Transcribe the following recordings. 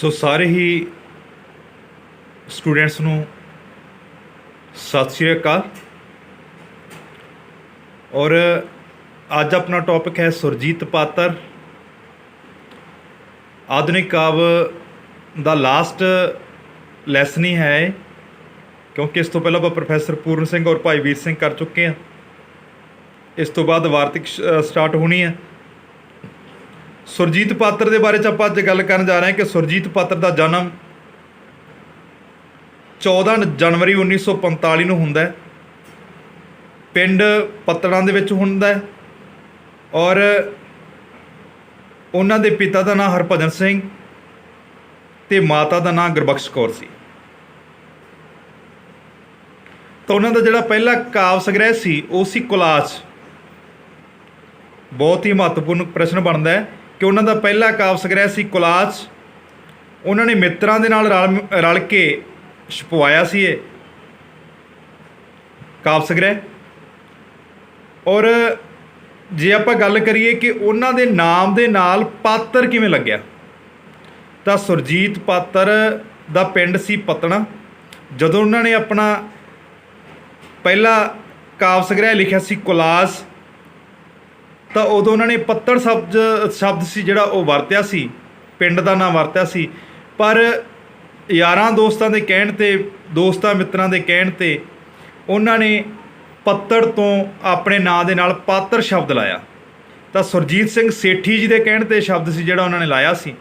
ਸੋ ਸਾਰੇ ਹੀ ਸਟੂਡੈਂਟਸ ਨੂੰ ਸਤਿ ਸ਼੍ਰੀ ਅਕਾਲ। ਔਰ ਅੱਜ ਆਪਣਾ ਟੌਪਿਕ ਹੈ ਸੁਰਜੀਤ ਪਾਤਰ। ਆਧੁਨਿਕ ਕਾਵਿ ਦਾ ਲਾਸਟ ਲੈਸਨ ਹੀ ਹੈ ਇਹ, ਕਿਉਂਕਿ ਇਸ ਤੋਂ ਪਹਿਲਾਂ ਆਪਾਂ ਪ੍ਰੋਫੈਸਰ ਪੂਰਨ ਸਿੰਘ ਔਰ ਭਾਈ ਵੀਰ ਸਿੰਘ ਕਰ ਚੁੱਕੇ ਹਾਂ। ਇਸ ਤੋਂ ਬਾਅਦ ਵਾਰਤਿਕ ਸਟਾਰਟ ਹੋਣੀ ਹੈ। ਸੁਰਜੀਤ ਪਾਤਰ ਦੇ ਬਾਰੇ ਚ ਆਪਾਂ ਅੱਜ ਗੱਲ ਕਰਨ ਜਾ ਰਹੇ ਹਾਂ ਕਿ ਸੁਰਜੀਤ ਪਾਤਰ ਦਾ ਜਨਮ 14 ਜਨਵਰੀ 1945 ਨੂੰ ਹੁੰਦਾ ਹੈ। ਪਿੰਡ ਪੱਤੜਾਂ ਦੇ ਵਿੱਚ ਹੁੰਦਾ ਹੈ ਔਰ ਉਹਨਾਂ ਦੇ ਪਿਤਾ ਦਾ ਨਾਮ ਹਰਭਜਨ ਸਿੰਘ ਤੇ ਮਾਤਾ ਦਾ ਨਾਮ ਗੁਰਬਖਸ਼ ਕੌਰ ਸੀ। ਤਾਂ ਉਹਨਾਂ ਦਾ ਜਿਹੜਾ ਪਹਿਲਾ ਕਾਵ ਸੰਗ੍ਰਹਿ ਸੀ, ਉਹ ਸੀ ਕੁਲਾਚ। ਬਹੁਤ ਹੀ ਮਹੱਤਵਪੂਰਨ ਪ੍ਰਸ਼ਨ ਬਣਦਾ ਹੈ। ਕਿ ਉਹਨਾਂ ਦਾ ਪਹਿਲਾ ਕਾਵ ਸੰਗ੍ਰਹਿ ਸੀ ਕੁਲਾਚ ਉਹਨਾਂ ਨੇ ਮਿੱਤਰਾਂ ਦੇ ਨਾਲ ਰਲ ਰਲ ਕੇ ਛਪਵਾਇਆ ਸੀ ਇਹ ਕਾਵ ਸੰਗ੍ਰਹਿ। ਔਰ ਜੇ ਆਪਾਂ ਗੱਲ ਕਰੀਏ ਕਿ ਉਹਨਾਂ ਦੇ ਨਾਮ ਦੇ ਨਾਲ ਪਾਤਰ ਕਿਵੇਂ ਲੱਗਿਆ, ਤਾਂ ਸੁਰਜੀਤ ਪਾਤਰ ਦਾ ਪਿੰਡ ਸੀ ਪਤਣਾ ਜਦੋਂ ਉਹਨਾਂ ਨੇ ਆਪਣਾ ਪਹਿਲਾ ਕਾਵ ਸੰਗ੍ਰਹਿ ਲਿਖਿਆ ਸੀ ਕੁਲਾਸ ਤਾਂ ਉਦੋਂ ਉਹਨਾਂ ਨੇ ਪੱਤੜ ਸ਼ਬਦ ਸ਼ਬਦ ਸੀ ਜਿਹੜਾ ਉਹ ਵਰਤਿਆ ਸੀ, ਪਿੰਡ ਦਾ ਨਾਮ ਵਰਤਿਆ ਸੀ। ਪਰ ਯਾਰਾਂ ਦੋਸਤਾਂ ਦੇ ਕਹਿਣ ਤੇ, ਦੋਸਤਾਂ ਮਿੱਤਰਾਂ ਦੇ ਕਹਿਣ ਤੇ ਉਹਨਾਂ ਨੇ ਪੱਤੜ ਤੋਂ ਆਪਣੇ ਨਾਂ ਦੇ ਨਾਲ ਪਾਤਰ ਸ਼ਬਦ ਲਾਇਆ। ਤਾਂ ਸੁਰਜੀਤ ਸਿੰਘ ਸੇਠੀ ਜੀ ਦੇ ਕਹਿਣ ਤੇ ਸ਼ਬਦ ਸੀ ਜਿਹੜਾ ਉਹਨਾਂ ਨੇ ਲਾਇਆ ਸੀ।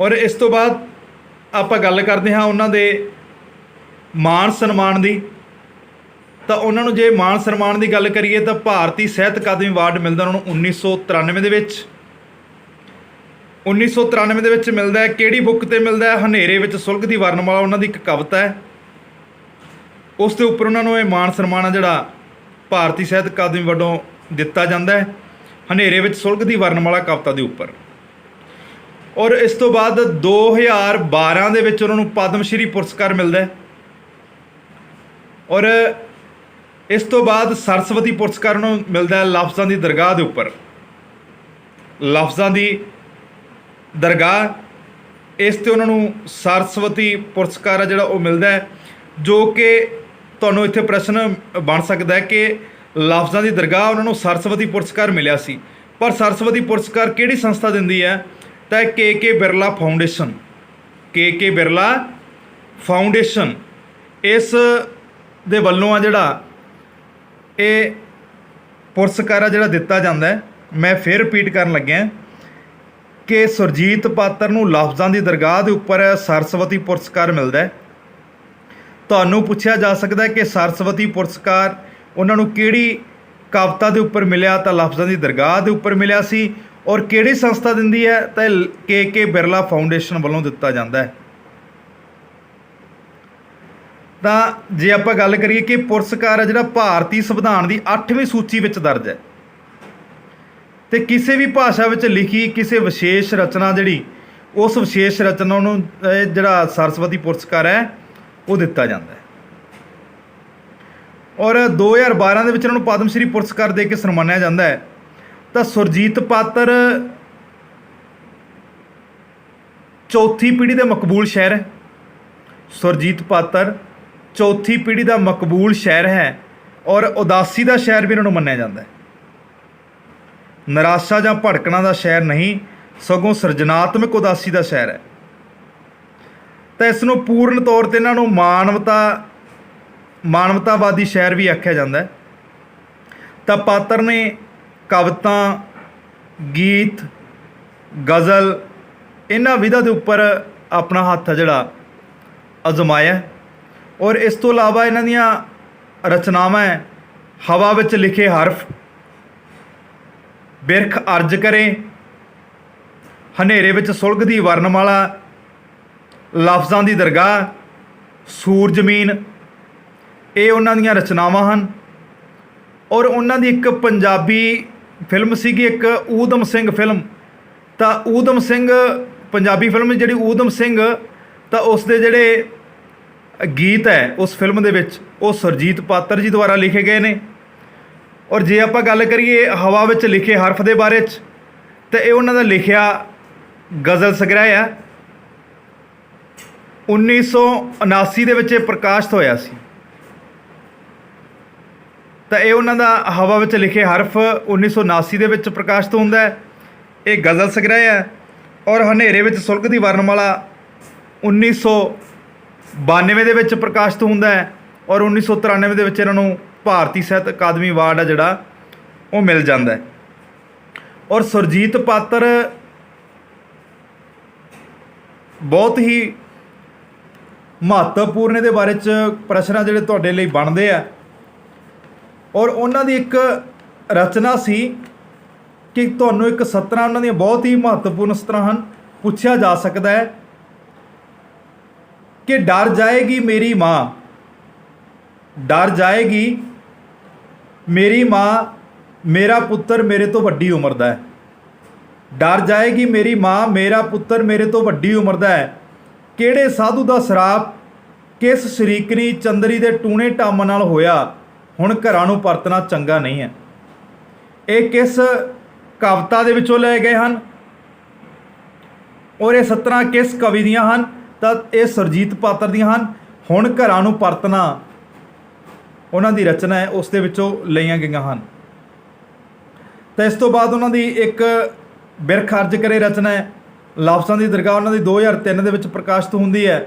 ਔਰ ਇਸ ਤੋਂ ਬਾਅਦ ਆਪਾਂ ਗੱਲ ਕਰਦੇ ਹਾਂ ਉਹਨਾਂ ਦੇ ਮਾਣ ਸਨਮਾਨ ਦੀ। ਤਾਂ ਉਹਨਾਂ ਨੂੰ ਜੇ ਮਾਣ ਸਨਮਾਨ ਦੀ ਗੱਲ ਕਰੀਏ ਤਾਂ ਭਾਰਤੀ ਸਾਹਿਤ ਅਕਾਦਮੀ ਅਵਾਰਡ ਮਿਲਦਾ ਉਹਨਾਂ ਨੂੰ 1993 ਦੇ ਵਿੱਚ। 1993 ਦੇ ਵਿੱਚ ਮਿਲਦਾ ਹੈ। ਕਿਹੜੀ ਬੁੱਕ ਤੇ ਮਿਲਦਾ ਹੈ? ਹਨੇਰੇ ਵਿੱਚ ਸੁਲਗਦੀ ਵਰਨਮਾਲਾ ਉਹਨਾਂ ਦੀ ਇੱਕ ਕਵਿਤਾ ਹੈ। ਉਸ ਦੇ ਉੱਪਰ ਉਹਨਾਂ ਨੂੰ ਇਹ ਮਾਣ ਸਨਮਾਨ ਆ ਜਿਹੜਾ ਭਾਰਤੀ ਸਾਹਿਤ ਅਕਾਦਮੀ ਵੱਲੋਂ ਦਿੱਤਾ ਜਾਂਦਾ ਹੈ। ਹਨੇਰੇ ਵਿੱਚ ਸੁਲਗਦੀ ਵਰਨਮਾਲਾ ਕਵਿਤਾ ਦੇ ਉੱਪਰ। ਔਰ ਇਸ ਤੋਂ ਬਾਅਦ 2012 ਦੇ ਵਿੱਚ ਉਹਨਾਂ ਨੂੰ ਪਦਮ ਸ਼੍ਰੀ ਪੁਰਸਕਾਰ ਮਿਲਦਾ ਹੈ। ਔਰ ਇਸ ਤੋਂ ਬਾਅਦ ਸਰਸਵਤੀ ਪੁਰਸਕਾਰ ਨੂੰ ਮਿਲਦਾ ਹੈ ਲਫ਼ਜ਼ਾਂ ਦੀ ਦਰਗਾਹ ਦੇ ਉੱਪਰ। ਲਫ਼ਜ਼ਾਂ ਦੀ ਦਰਗਾਹ, ਇਸ ਤੇ ਉਹਨਾਂ ਨੂੰ ਸਰਸਵਤੀ ਪੁਰਸਕਾਰ ਆ ਜਿਹੜਾ ਉਹ ਮਿਲਦਾ ਹੈ, ਜੋ ਕਿ ਤੁਹਾਨੂੰ ਇੱਥੇ ਪ੍ਰਸ਼ਨ ਬਣ ਸਕਦਾ ਹੈ ਕਿ ਲਫ਼ਜ਼ਾਂ ਦੀ ਦਰਗਾਹ ਉਹਨਾਂ ਨੂੰ ਸਰਸਵਤੀ ਪੁਰਸਕਾਰ ਮਿਲਿਆ ਸੀ। ਪਰ ਸਰਸਵਤੀ ਪੁਰਸਕਾਰ ਕਿਹੜੀ ਸੰਸਥਾ ਦਿੰਦੀ ਹੈ? ਤਾਂ ਕੇ ਕੇ ਬਿਰਲਾ ਫਾਊਂਡੇਸ਼ਨ। ਕੇ ਕੇ ਬਿਰਲਾ ਫਾਊਂਡੇਸ਼ਨ। ਇਸ ਦੇ ਵੱਲੋਂ ਆ ਜਿਹੜਾ ਇਹ ਪੁਰਸਕਾਰ ਆ ਜਿਹੜਾ ਦਿੱਤਾ ਜਾਂਦਾ ਮੈਂ ਫਿਰ ਰਿਪੀਟ ਕਰਨ ਲੱਗਿਆ ਕਿ ਸੁਰਜੀਤ ਪਾਤਰ ਨੂੰ ਲਫ਼ਜ਼ਾਂ ਦੀ ਦਰਗਾਹ ਦੇ ਉੱਪਰ ਸਰਸਵਤੀ ਪੁਰਸਕਾਰ ਮਿਲਦਾ ਹੈ। ਤੁਹਾਨੂੰ ਪੁੱਛਿਆ ਜਾ ਸਕਦਾ ਹੈ ਕਿ ਸਰਸਵਤੀ ਪੁਰਸਕਾਰ ਉਹਨਾਂ ਨੂੰ ਕਿਹੜੀ ਕਵਿਤਾ ਦੇ ਉੱਪਰ ਮਿਲਿਆ ਤਾਂ ਲਫ਼ਜ਼ਾਂ ਦੀ ਦਰਗਾਹ ਦੇ ਉੱਪਰ ਮਿਲਿਆ ਸੀ ਔਰ ਕਿਹੜੀ ਸੰਸਥਾ ਦਿੰਦੀ ਹੈ ਤਾਂ ਕੇ ਕੇ ਬਿਰਲਾ ਫਾਊਂਡੇਸ਼ਨ ਵੱਲੋਂ ਦਿੱਤਾ ਜਾਂਦਾ ਹੈ। ਤਾਂ ਜੇ ਆਪਾਂ ਗੱਲ ਕਰੀਏ ਕਿ ਪੁਰਸਕਾਰ ਹੈ ਜਿਹੜਾ ਭਾਰਤੀ ਸੰਵਿਧਾਨ ਦੀ 8ਵੀਂ ਸੂਚੀ ਵਿੱਚ ਦਰਜ ਹੈ, ਤੇ ਕਿਸੇ ਵੀ ਭਾਸ਼ਾ ਵਿੱਚ ਲਿਖੀ ਕਿਸੇ ਵਿਸ਼ੇਸ਼ ਰਚਨਾ ਜਿਹੜੀ, ਉਸ ਵਿਸ਼ੇਸ਼ ਰਚਨਾ ਨੂੰ, ਇਹ ਜਿਹੜਾ ਸਰਸਵਤੀ ਪੁਰਸਕਾਰ ਹੈ, ਉਹ ਦਿੱਤਾ ਜਾਂਦਾ ਹੈ। ਔਰ 2012 ਦੇ ਵਿੱਚ ਇਹਨਾਂ ਨੂੰ ਪਦਮ ਸ਼੍ਰੀ ਪੁਰਸਕਾਰ ਦੇ ਕੇ ਸਨਮਾਨਿਆ ਜਾਂਦਾ ਹੈ। ਤਾਂ ਸੁਰਜੀਤ ਪਾਤਰ ਚੌਥੀ ਪੀੜ੍ਹੀ ਦਾ ਮਕਬੂਲ ਸ਼ਾਇਰ ਹੈ। ਸੁਰਜੀਤ ਪਾਤਰ ਚੌਥੀ ਪੀੜ੍ਹੀ ਦਾ ਮਕਬੂਲ ਸ਼ਾਇਰ ਹੈ ਔਰ ਉਦਾਸੀ ਦਾ ਸ਼ਾਇਰ ਵੀ ਇਹਨਾਂ ਨੂੰ ਮੰਨਿਆ ਜਾਂਦਾ ਹੈ। ਨਿਰਾਸ਼ਾ ਜਾਂ ਭੜਕਣਾ ਦਾ ਸ਼ਾਇਰ ਨਹੀਂ, ਸਗੋਂ ਸਿਰਜਣਾਤਮਕ ਉਦਾਸੀ ਦਾ ਸ਼ਾਇਰ ਹੈ। ਤਾਂ ਇਸ ਨੂੰ ਪੂਰਨ ਤੌਰ ਤੇ ਇਹਨਾਂ ਨੂੰ ਮਾਨਵਤਾ, ਮਾਨਵਤਾਵਾਦੀ ਸ਼ਾਇਰ ਵੀ ਆਖਿਆ ਜਾਂਦਾ ਹੈ। ਤਾਂ ਪਾਤਰ ਨੇ ਕਵਿਤਾ, ਗੀਤ, ਗਜ਼ਲ, ਇਹਨਾਂ ਵਿਧਾ ਦੇ ਉੱਪਰ ਆਪਣਾ ਹੱਥ ਜਿਹੜਾ ਅਜ਼ਮਾਇਆ ਔਰ ਇਸ ਤੋਂ ਇਲਾਵਾ ਇਹਨਾਂ ਦੀਆਂ ਰਚਨਾਵਾਂ ਹੈ, ਹਵਾ ਵਿੱਚ ਲਿਖੇ ਹਰਫ, ਬਿਰਖ ਅਰਜ ਕਰੇ, ਹਨੇਰੇ ਵਿੱਚ ਸੁਲਗਦੀ ਵਰਨਮਾਲਾ ਲਫ਼ਜ਼ਾਂ ਦੀ ਦਰਗਾਹ ਸੂਰ ਜ਼ਮੀਨ ਇਹ ਉਹਨਾਂ ਦੀਆਂ ਰਚਨਾਵਾਂ ਹਨ। ਔਰ ਉਹਨਾਂ ਦੀ ਇੱਕ ਪੰਜਾਬੀ ਫਿਲਮ ਸੀਗੀ, ਇੱਕ ਊਧਮ ਸਿੰਘ ਫਿਲਮ। ਤਾਂ ਊਧਮ ਸਿੰਘ, ਪੰਜਾਬੀ ਫਿਲਮ ਜਿਹੜੀ ਊਧਮ ਸਿੰਘ, ਤਾਂ ਉਸ ਦੇ ਜਿਹੜੇ ਗੀਤ ਹੈ ਉਸ ਫਿਲਮ ਦੇ ਵਿੱਚ, ਉਹ ਸੁਰਜੀਤ ਪਾਤਰ ਜੀ ਦੁਆਰਾ ਲਿਖੇ ਗਏ ਨੇ। ਔਰ ਜੇ ਆਪਾਂ ਗੱਲ ਕਰੀਏ ਹਵਾ ਵਿੱਚ ਲਿਖੇ ਹਰਫ ਦੇ ਬਾਰੇ ਚ, ਤੇ ਇਹ ਉਹਨਾਂ ਦਾ ਲਿਖਿਆ ਗਜ਼ਲ ਸੰਗ੍ਰਹਿ ਆ। 1979 ਦੇ ਵਿੱਚ ਇਹ ਪ੍ਰਕਾਸ਼ਿਤ ਹੋਇਆ ਸੀ। ਤਾਂ ਇਹ ਉਹਨਾਂ ਦਾ ਹਵਾ ਵਿੱਚ ਲਿਖੇ ਹਰਫ 1979 ਦੇ ਵਿੱਚ ਪ੍ਰਕਾਸ਼ਿਤ ਹੁੰਦਾ ਹੈ। ਇਹ ਗਜ਼ਲ ਸੰਗ੍ਰਹਿ ਹੈ ਔਰ ਹਨੇਰੇ ਵਿੱਚ ਸੁਲਗਦੀ ਵਰਨਮਾਲਾ 1992 ਦੇ ਵਿੱਚ ਪ੍ਰਕਾਸ਼ਿਤ ਹੁੰਦਾ ਹੈ ਔਰ 1993 ਦੇ ਵਿੱਚ ਇਹਨਾਂ ਨੂੰ ਭਾਰਤੀ ਸਾਹਿਤ ਅਕਾਦਮੀ ਅਵਾਰਡ ਆ ਜਿਹੜਾ, ਉਹ ਮਿਲ ਜਾਂਦਾ ਹੈ। ਔਰ ਸੁਰਜੀਤ ਪਾਤਰ ਬਹੁਤ ਹੀ ਮਹੱਤਵਪੂਰਨ ਇਹਦੇ ਬਾਰੇ ਚ ਪ੍ਰਸ਼ਨ ਆ ਜਿਹੜੇ ਤੁਹਾਡੇ ਲਈ ਬਣਦੇ ਆ। ਔਰ ਉਹਨਾਂ ਦੀ ਇੱਕ ਰਚਨਾ ਸੀ ਕਿ ਤੁਹਾਨੂੰ ਇੱਕ ਸਤਰਾਂ ਉਹਨਾਂ ਦੀਆਂ ਬਹੁਤ ਹੀ ਮਹੱਤਵਪੂਰਨ ਸਤਰਾਂ ਹਨ, ਪੁੱਛਿਆ ਜਾ ਸਕਦਾ ਹੈ। ਕਿ ਡਰ ਜਾਏਗੀ ਮੇਰੀ ਮਾਂ। ਡਰ ਜਾਏਗੀ ਮੇਰੀ ਮਾਂ, ਮੇਰਾ ਪੁੱਤਰ ਮੇਰੇ ਤੋਂ ਵੱਡੀ ਉਮਰ ਦਾ ਹੈ। ਡਰ ਜਾਏਗੀ ਮੇਰੀ ਮਾਂ, ਮੇਰਾ ਪੁੱਤਰ ਮੇਰੇ ਤੋਂ ਵੱਡੀ ਉਮਰ ਦਾ ਹੈ। ਕਿਹੜੇ ਸਾਧੂ ਦਾ ਸਰਾਪ ਕਿਸ ਸ਼ਰੀਕਣੀ ਚੰਦਰੀ ਦੇ ਟੂਣੇ ਟੰਮ ਨਾਲ ਹੋਇਆ, ਹੁਣ ਘਰਾਂ ਨੂੰ ਪਰਤਣਾ ਚੰਗਾ ਨਹੀਂ ਹੈ। ਇਹ ਕਿਸ ਕਵਿਤਾ ਦੇ ਵਿੱਚੋਂ ਲਏ ਗਏ ਹਨ? ਔਰ ਇਹ ਸਤਰਾਂ ਕਿਸ ਕਵੀ ਦੀਆਂ ਹਨ? ਤਾਂ ਇਹ ਸਰਜੀਤ ਪਾਤਰ ਦੀਆਂ ਹਨ। ਹੁਣ ਘਰਾਂ ਨੂੰ ਪਰਤਣਾ ਉਹਨਾਂ ਦੀ ਰਚਨਾ ਹੈ, ਉਸ ਦੇ ਵਿੱਚੋਂ ਲਈਆਂ ਗਈਆਂ ਹਨ। ਤਾਂ ਇਸ ਤੋਂ ਬਾਅਦ ਉਹਨਾਂ ਦੀ ਇੱਕ ਬਿਰਖ ਅਰਜ ਕਰੇ ਰਚਨਾ ਹੈ। ਲਫ਼ਜ਼ਾਂ ਦੀ ਦਰਗਾਹ ਉਹਨਾਂ ਦੀ 2003 ਦੇ ਵਿੱਚ ਪ੍ਰਕਾਸ਼ਿਤ ਹੁੰਦੀ ਹੈ।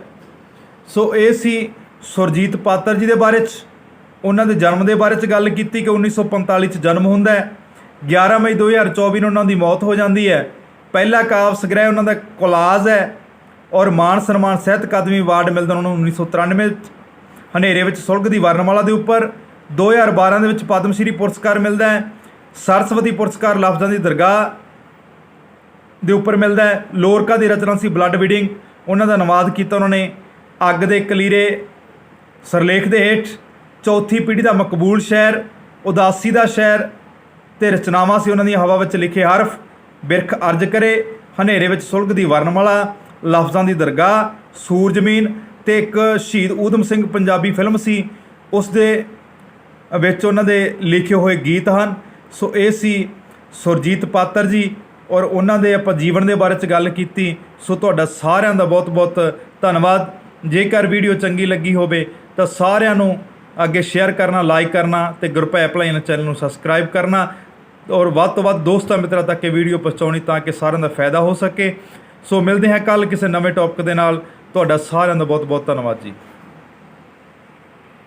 ਸੋ ਇਹ ਸੀ ਸੁਰਜੀਤ ਪਾਤਰ ਜੀ ਦੇ ਬਾਰੇ ਚ। ਉਹਨਾਂ ਦੇ ਜਨਮ ਦੇ ਬਾਰੇ ਚ ਗੱਲ ਕੀਤੀ ਕਿ 1945 ਚ ਜਨਮ ਹੁੰਦਾ ਹੈ। 11 ਮਈ 2024 ਨੂੰ ਉਹਨਾਂ ਦੀ ਮੌਤ ਹੋ ਜਾਂਦੀ ਹੈ। ਪਹਿਲਾ ਕਾਵਿ ਸੰਗ੍ਰਹਿ ਉਹਨਾਂ ਦਾ ਕੋਲਾਜ ਹੈ। ਔਰ ਮਾਨ ਸਨਮਾਨ ਸਾਹਿਤ ਅਕਾਦਮੀ ਅਵਾਰਡ ਮਿਲਦਾ ਉਹਨਾਂ ਨੂੰ 1993 ਵਿੱਚ ਹਨੇਰੇ ਵਿੱਚ ਸੁਲਗਦੀ ਵਰਨਮਾਲਾ ਦੇ ਉੱਪਰ 2012 ਦੇ ਵਿੱਚ ਪਦਮ ਸ਼੍ਰੀ ਪੁਰਸਕਾਰ ਮਿਲਦਾ ਹੈ। ਸਰਸਵਤੀ ਪੁਰਸਕਾਰ ਲਫ਼ਜ਼ਾਂ ਦੀ ਦਰਗਾਹ ਦੇ ਉੱਪਰ ਮਿਲਦਾ ਹੈ। ਲੋਰਕਾ ਦੀ ਰਚਨਾ ਸੀ ਬਲੱਡ ਬੀਡਿੰਗ। ਉਹਨਾਂ ਦਾ ਅਨੁਵਾਦ ਕੀਤਾ ਉਹਨਾਂ ਨੇ। ਅੱਗ ਦੇ ਕਲੀਰੇ ਸਰਲੇਖ ਦੇ ਹੇਠ ਚੌਥੀ ਪੀੜ੍ਹੀ ਦਾ ਮਕਬੂਲ ਸ਼ਹਿਰ, ਉਦਾਸੀ ਦਾ ਸ਼ਹਿਰ ਤੇ ਰਚਨਾਵਾਂ ਸੀ ਉਹਨਾਂ ਦੀਆਂ। ਹਵਾ ਵਿੱਚ ਲਿਖੇ ਹਰਫ ਬਿਰਖ ਅਰਜ ਕਰੇ। ਹਨੇਰੇ ਵਿੱਚ ਸੁਲਗਦੀ ਵਰਨਮਾਲਾ। ਲਫ਼ਜ਼ਾਂ ਦੀ ਦਰਗਾਹ ਸੂਰਜਮੀਨ ਤੇ ਇੱਕ ਸ਼ਹੀਦ ਊਧਮ ਸਿੰਘ ਪੰਜਾਬੀ ਫਿਲਮ ਸੀ। ਉਸ ਦੇ ਵਿੱਚ ਉਹਨਾਂ ਦੇ ਲਿਖੇ ਹੋਏ ਗੀਤ ਹਨ। ਸੋ ਇਹ ਸੀ ਸੁਰਜੀਤ ਪਾਤਰ ਜੀ ਔਰ ਉਹਨਾਂ ਦੇ ਆਪਾਂ ਜੀਵਨ ਦੇ ਬਾਰੇ ਚ ਗੱਲ ਕੀਤੀ। ਸੋ ਤੁਹਾਡਾ ਸਾਰਿਆਂ ਦਾ ਬਹੁਤ-ਬਹੁਤ ਧੰਨਵਾਦ। ਜੇਕਰ ਵੀਡੀਓ ਚੰਗੀ ਲੱਗੀ ਹੋਵੇ ਤਾਂ ਸਾਰਿਆਂ ਨੂੰ ਅੱਗੇ ਸ਼ੇਅਰ ਕਰਨਾ ਲਾਈਕ ਕਰਨਾ ਤੇ ਗਰੁੱਪ ਐਪਲਾਈਨ ਚੈਨਲ ਨੂੰ ਸਬਸਕ੍ਰਾਈਬ ਕਰਨਾ। ਔਰ ਵੱਧ ਤੋਂ ਵੱਧ ਦੋਸਤਾਂ ਮਿੱਤਰਾਂ ਤੱਕ ਇਹ ਵੀਡੀਓ ਪਹੁੰਚਾਉਣੀ ਤਾਂ ਕਿ ਸਾਰਿਆਂ ਦਾ ਫਾਇਦਾ ਹੋ ਸਕੇ। ਸੋ ਮਿਲਦੇ ਹਾਂ ਕੱਲ ਕਿਸੇ ਨਵੇਂ ਟੌਪਿਕ ਦੇ ਨਾਲ। ਤੁਹਾਡਾ ਸਾਰਿਆਂ ਦਾ ਬਹੁਤ-ਬਹੁਤ ਧੰਨਵਾਦ ਜੀ।